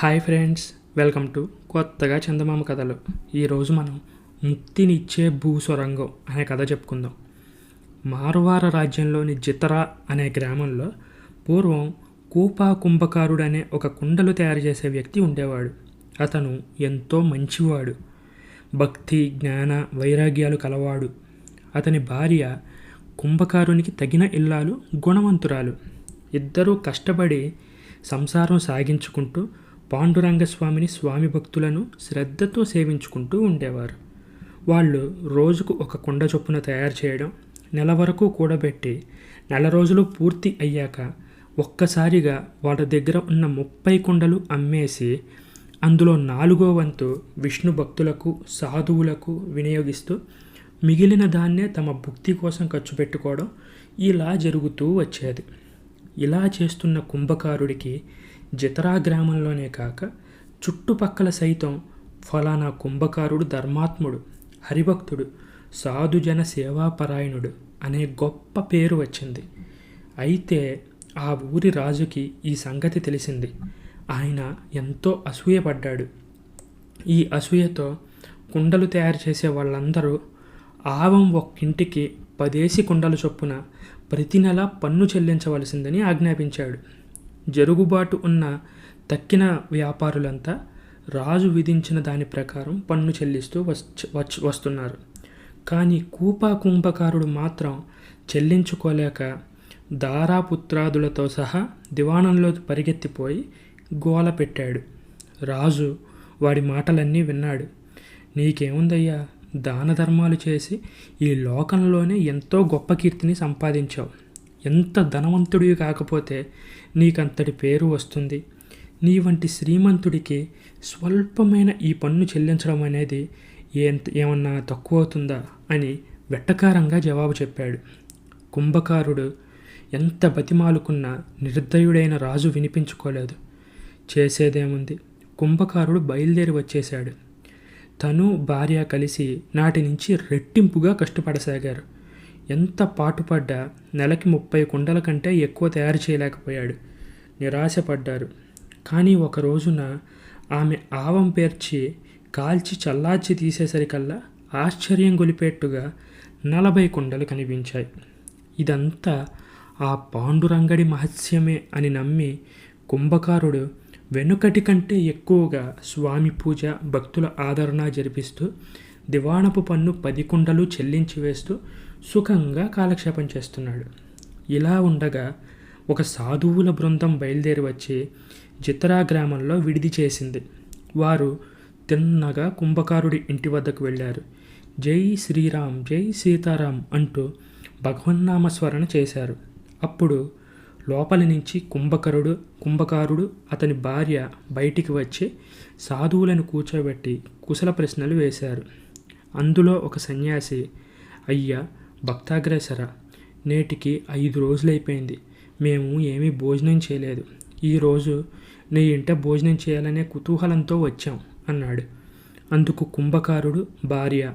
Hi friends welcome to కొత్తగా చందమామ కథలు. ఈరోజు మనం ముక్తినిచ్చే భూసొరంగం అనే కథ చెప్పుకుందాం. మారువార రాజ్యంలోని జితరా అనే గ్రామంలో పూర్వం కూపా కుంభకారుడు అనే ఒక కుండలు తయారు చేసే వ్యక్తి ఉండేవాడు. అతను ఎంతో మంచివాడు. భక్తి జ్ఞాన వైరాగ్యాలు కలవాడు. అతని భార్య కుంభకారునికి తగిన ఇల్లాలు గుణవంతురాలు. ఇద్దరూ కష్టపడి సంసారం సాగించుకుంటూ పాండురంగ స్వామిని స్వామి భక్తులను శ్రద్ధతో సేవించుకుంటూ ఉండేవారు. వాళ్ళు రోజుకు ఒక కుండ చొప్పున తయారు చేయడం నెల వరకు కూడబెట్టి నెల రోజులు పూర్తి అయ్యాక ఒక్కసారిగా వాళ్ళ దగ్గర ఉన్న ముప్పై కుండలు అమ్మేసి అందులో నాలుగో వంతు విష్ణు భక్తులకు సాధువులకు వినియోగిస్తూ మిగిలిన దాన్నే తమ భక్తి కోసం ఖర్చు పెట్టుకోవడం ఇలా జరుగుతూ వచ్చేది. ఇలా చేస్తున్న కుంభకారుడికి జితరా గ్రామంలోనే కాక చుట్టుపక్కల సైతం ఫలానా కుంభకారుడు ధర్మాత్ముడు హరిభక్తుడు సాధుజన సేవాపరాయణుడు అనే గొప్ప పేరు వచ్చింది. అయితే ఆ ఊరి రాజుకి ఈ సంగతి తెలిసింది. ఆయన ఎంతో అసూయపడ్డాడు. ఈ అసూయతో కుండలు తయారు చేసే వాళ్ళందరూ ఆవం ఒక్కింటికి పదేసి కుండలు చొప్పున ప్రతి నెల పన్ను చెల్లించవలసిందని ఆజ్ఞాపించాడు. జరుగుబాటు ఉన్న తక్కిన వ్యాపారులంతా రాజు విధించిన దాని ప్రకారం పన్ను చెల్లిస్తూ వచ్చి వస్తున్నారు. కానీ కూపా కుంభకారుడు మాత్రం చెల్లించుకోలేక దారాపుత్రాదులతో సహా దివాణంలో పరిగెత్తిపోయి గోల పెట్టాడు. రాజు వాడి మాటలన్నీ విన్నాడు. నీకేముందయ్యా? దాన ధర్మాలు చేసి ఈ లోకంలోనే ఎంతో గొప్ప కీర్తిని సంపాదించావు. ఎంత ధనవంతుడివి కాకపోతే నీకంతటి పేరు వస్తుంది. నీ వంటి శ్రీమంతుడికి స్వల్పమైన ఈ పన్ను చెల్లించడం అనేది ఎంత ఏమన్నా తక్కువ అవుతుందా అని వెట్టకారంగా జవాబు చెప్పాడు. కుంభకారుడు ఎంత బతిమాలుకున్నా నిర్దయుడైన రాజు వినిపించుకోలేదు. చేసేదేముంది? కుంభకారుడు బయలుదేరి వచ్చేశాడు. తను భార్య కలిసి నాటి నుంచి రెట్టింపుగా కష్టపడసాగారు. ఎంత పాటుపడ్డా నెలకి ముప్పై కుండల కంటే ఎక్కువ తయారు చేయలేకపోయాడు. నిరాశపడ్డారు. కానీ ఒక రోజున ఆమె ఆవం పేర్చి కాల్చి చల్లార్చి తీసేసరికల్లా ఆశ్చర్యం గొలిపేట్టుగా నలభై కుండలు కనిపించాయి. ఇదంతా ఆ పాండురంగడి మహత్యమే అని నమ్మి కుంభకారుడు వెనుకటి కంటే ఎక్కువగా స్వామి పూజ భక్తుల ఆదరణ జరిపిస్తూ దివాణపు పన్ను పది కుండలు చెల్లించి వేస్తూ సుఖంగా కాలక్షేపం చేస్తున్నాడు. ఇలా ఉండగా ఒక సాధువుల బృందం బయలుదేరి వచ్చి జితరా గ్రామంలో విడిది చేసింది. వారు తిన్నగా కుంభకారుడి ఇంటి వద్దకు వెళ్ళారు. జై శ్రీరామ్ జై సీతారాం అంటూ భగవన్నామస్మరణ చేశారు. అప్పుడు లోపలి నుంచి కుంభకరుడు కుంభకారుడు అతని భార్య బయటికి వచ్చి సాధువులను కూర్చోబెట్టి కుశల ప్రశ్నలు వేశారు. అందులో ఒక సన్యాసి అయ్యా భక్తాగ్రేసర. నేటికి ఐదు రోజులైపోయింది. మేము ఏమీ భోజనం చేయలేదు. ఈరోజు నీ ఇంట భోజనం చేయాలనే కుతూహలంతో వచ్చాం అన్నాడు. అందుకు కుంభకారుడు భార్య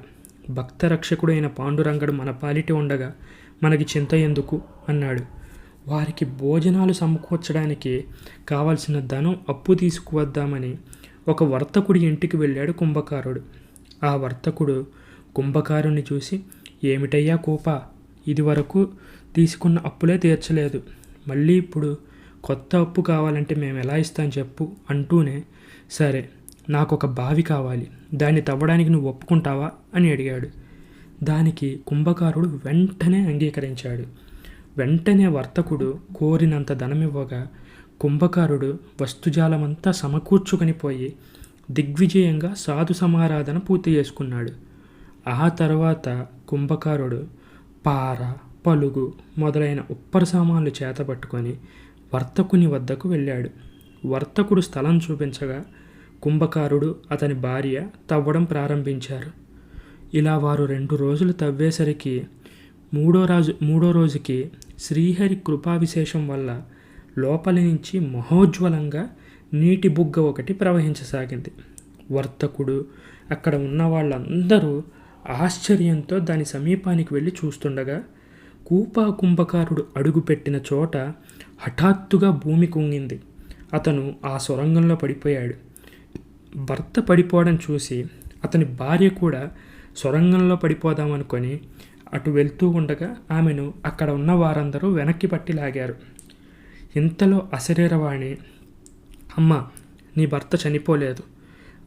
భక్త రక్షకుడైన పాండురంగడు మన పాలిటి ఉండగా మనకి చింత ఎందుకు? అన్నాడు. వారికి భోజనాలు సమకూర్చడానికి కావలసిన ధనం అప్పు తీసుకువద్దామని ఒక వర్తకుడి ఇంటికి వెళ్ళాడు కుంభకారుడు. ఆ వర్తకుడు కుంభకారుణ్ణి చూసి ఏమిటయ్యా కూప? ఇదివరకు తీసుకున్న అప్పులే తీర్చలేదు. మళ్ళీ ఇప్పుడు కొత్త అప్పు కావాలంటే మేము ఎలా ఇస్తాం చెప్పు అంటూనే సరే నాకు ఒక బావి కావాలి. దాన్ని తవ్వడానికి నువ్వు ఒప్పుకుంటావా? అని అడిగాడు. దానికి కుంభకారుడు వెంటనే అంగీకరించాడు. వెంటనే వర్తకుడు కోరినంత ధనమివ్వగా కుంభకారుడు వస్తుజాలమంతా సమకూర్చుకొని పోయి దిగ్విజయంగా సాధు సమారాధన పూర్తి చేసుకున్నాడు. ఆ తర్వాత కుంభకారుడు పార పలుగు మొదలైన ఉప్పర సామాన్లు చేతపట్టుకొని వర్తకుని వద్దకు వెళ్ళాడు. వర్తకుడు స్థలం చూపించగా కుంభకారుడు అతని భార్య తవ్వడం ప్రారంభించారు. ఇలా వారు రెండు రోజులు తవ్వేసరికి మూడో రాజు మూడో రోజుకి శ్రీహరి కృపా విశేషం వల్ల లోపలి నుంచి మహోజ్వలంగా నీటి బుగ్గ ఒకటి ప్రవహించసాగింది. వర్తకుడు అక్కడ ఉన్న వాళ్ళందరూ ఆశ్చర్యంతో దాని సమీపానికి వెళ్ళి చూస్తుండగా కూపా కుంభకారుడు అడుగుపెట్టిన చోట హఠాత్తుగా భూమి కుంగింది. అతను ఆ సొరంగంలో పడిపోయాడు. భర్త పడిపోవడం చూసి అతని భార్య కూడా సొరంగంలో పడిపోదామనుకొని అటు వెళ్తూ ఉండగా ఆమెను అక్కడ ఉన్న వారందరూ వెనక్కి పట్టి లాగారు. ఇంతలో అశరీరవాణి అమ్మ నీ భర్త చనిపోలేదు.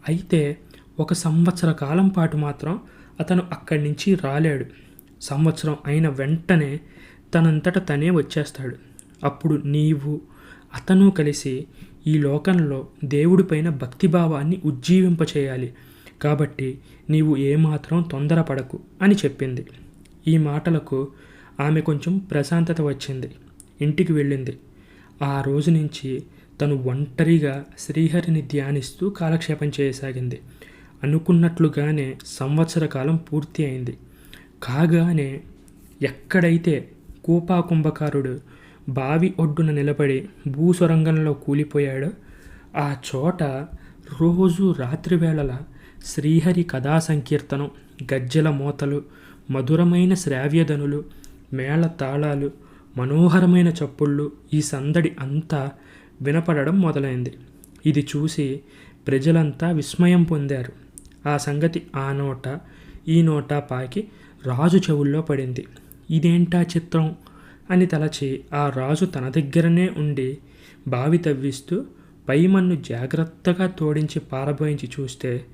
అయితే ఒక సంవత్సర కాలం పాటు మాత్రం అతను అక్కడి నుంచి రాలేడు. సంవత్సరం అయిన వెంటనే తనంతట తనే వచ్చేస్తాడు. అప్పుడు నీవు అతను కలిసి ఈ లోకంలో దేవుడిపైన భక్తిభావాన్ని ఉజ్జీవింపచేయాలి. కాబట్టి నీవు ఏమాత్రం తొందరపడకు అని చెప్పింది. ఈ మాటలకు ఆమె కొంచెం ప్రశాంతత వచ్చింది. ఇంటికి వెళ్ళింది. ఆ రోజు నుంచి తను ఒంటరిగా శ్రీహరిని ధ్యానిస్తూ కాలక్షేపం చేయసాగింది. అనుకున్నట్లుగానే సంవత్సర కాలం పూర్తి అయింది. కాగానే ఎక్కడైతే కూపా కుంభకారుడు బావి ఒడ్డున నిలబడి భూసొరంగంలో కూలిపోయాడో ఆ చోట రోజు రాత్రివేళల శ్రీహరి కథా సంకీర్తనం గజ్జెల మోతలు మధురమైన శ్రావ్యధనులు మేళ తాళాలు మనోహరమైన చప్పుళ్ళు ఈ సందడి అంతా వినపడడం మొదలైంది. ఇది చూసి ప్రజలంతా విస్మయం పొందారు. ఆ సంగతి ఆ నోట ఈ నోట పాకి రాజు చెవుల్లో పడింది. ఇదేంటా చిత్రం? అని తలచి ఆ రాజు తన దగ్గరనే ఉండి బావి తవ్విస్తూ పైమన్ను జాగ్రత్తగా తోడించి పారబోయించి చూస్తే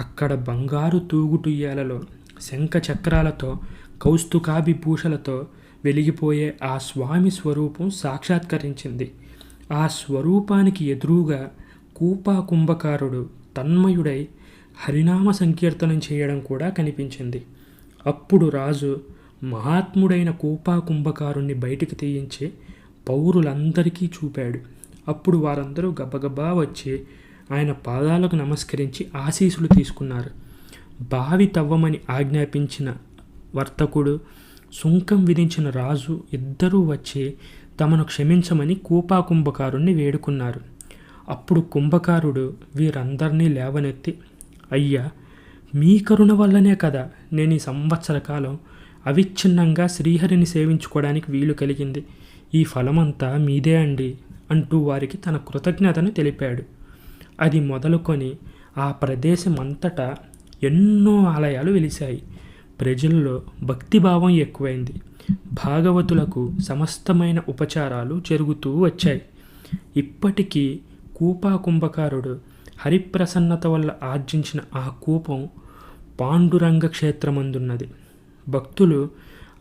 అక్కడ బంగారు తూగుటుయ్యాలలో శంఖ చక్రాలతో కౌస్తుకాభిభూషలతో వెలిగిపోయే ఆ స్వామి స్వరూపం సాక్షాత్కరించింది. ఆ స్వరూపానికి ఎదురుగా కూపా కుంభకారుడు తన్మయుడై హరినామ సంకీర్తనం చేయడం కూడా కనిపించింది. అప్పుడు రాజు మహాత్ముడైన కూపా కుంభకారుణ్ణి బయటికి తీయించి పౌరులందరికీ చూపాడు. అప్పుడు వారందరూ గబగబా వచ్చి ఆయన పాదాలకు నమస్కరించి ఆశీసులు తీసుకున్నారు. బావి తవ్వమని ఆజ్ఞాపించిన వర్తకుడు సుంకం విధించిన రాజు ఇద్దరూ వచ్చి తమను క్షమించమని కూపా కుంభకారుణ్ణి వేడుకున్నారు. అప్పుడు కుంభకారుడు వీరందరినీ లేవనెత్తి అయ్యా మీ కరుణ వల్లనే కదా నేను ఈ సంవత్సర కాలం అవిచ్ఛిన్నంగా శ్రీహరిని సేవించుకోవడానికి వీలు కలిగింది. ఈ ఫలమంతా మీదే అండి అంటూ వారికి తన కృతజ్ఞతను తెలిపాడు. అది మొదలుకొని ఆ ప్రదేశం అంతటా ఎన్నో ఆలయాలు వెలిశాయి. ప్రజల్లో భక్తిభావం ఎక్కువైంది. భాగవతులకు సమస్తమైన ఉపచారాలు జరుగుతూ వచ్చాయి. ఇప్పటికీ కూపా కుంభకారుడు హరిప్రసన్నత వల్ల ఆర్జించిన ఆ కూపం పాండురంగ క్షేత్రమందున్నది. భక్తులు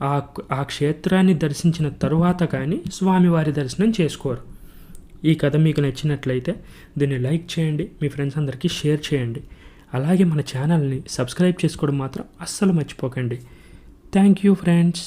ఆ ఆ క్షేత్రాన్ని దర్శించిన తరువాత కానీ స్వామివారి దర్శనం చేసుకోరు. ఈ కథ మీకు నచ్చినట్లయితే దీన్ని లైక్ చేయండి మీ ఫ్రెండ్స్ అందరికీ షేర్ చేయండి. అలాగే మన ఛానల్ని సబ్స్క్రైబ్ చేసుకోవడం మాత్రం అస్సలు మర్చిపోకండి. Thank you friends.